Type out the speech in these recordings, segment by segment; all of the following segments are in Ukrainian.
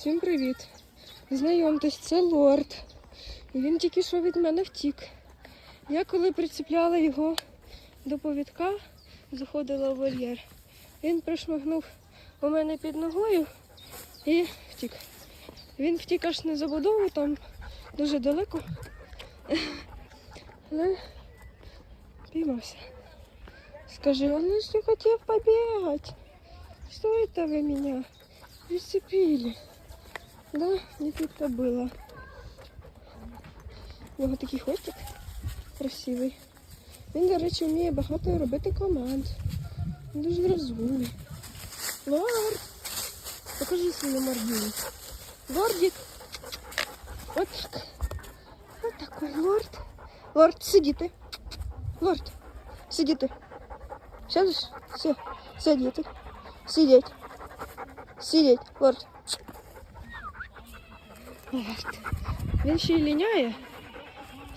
Всім привіт! Знайомтесь, це лорд. Він тільки що від мене втік. Я коли прицепляла його до повідка, заходила в вольєр. Він прошмигнув у мене під ногою і втік. Він втік аж не забудову, там дуже далеко. Але піймався. Скажи, он ж не хотів побігати. Что это вы меня прицепили? Да, не тут-то было. У нього такий хвостик красивий. Він, до речі, вміє багато робити команд. Він дуже розумний. Лорд! Покажи свою мордину. Лордик. Вот так. Вот такой лорд. Лорд, сидіти. Лорд, сидіти. Сядеш? Все, сидіти. Сидеть. Сидеть, лорд. Він ще й ліняє.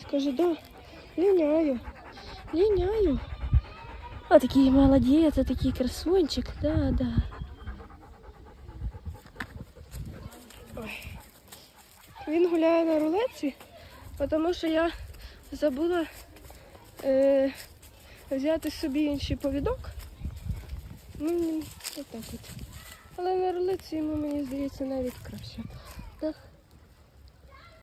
Скажи, да, ліняю. Ліняю. А такий молодець, а такий красунчик. Да, да. Ой. Він гуляє на рулетці, тому що я забула е, взяти собі інший повідок. Ну, отак от. Але на рулиці йому, мені здається, навіть краще. Так?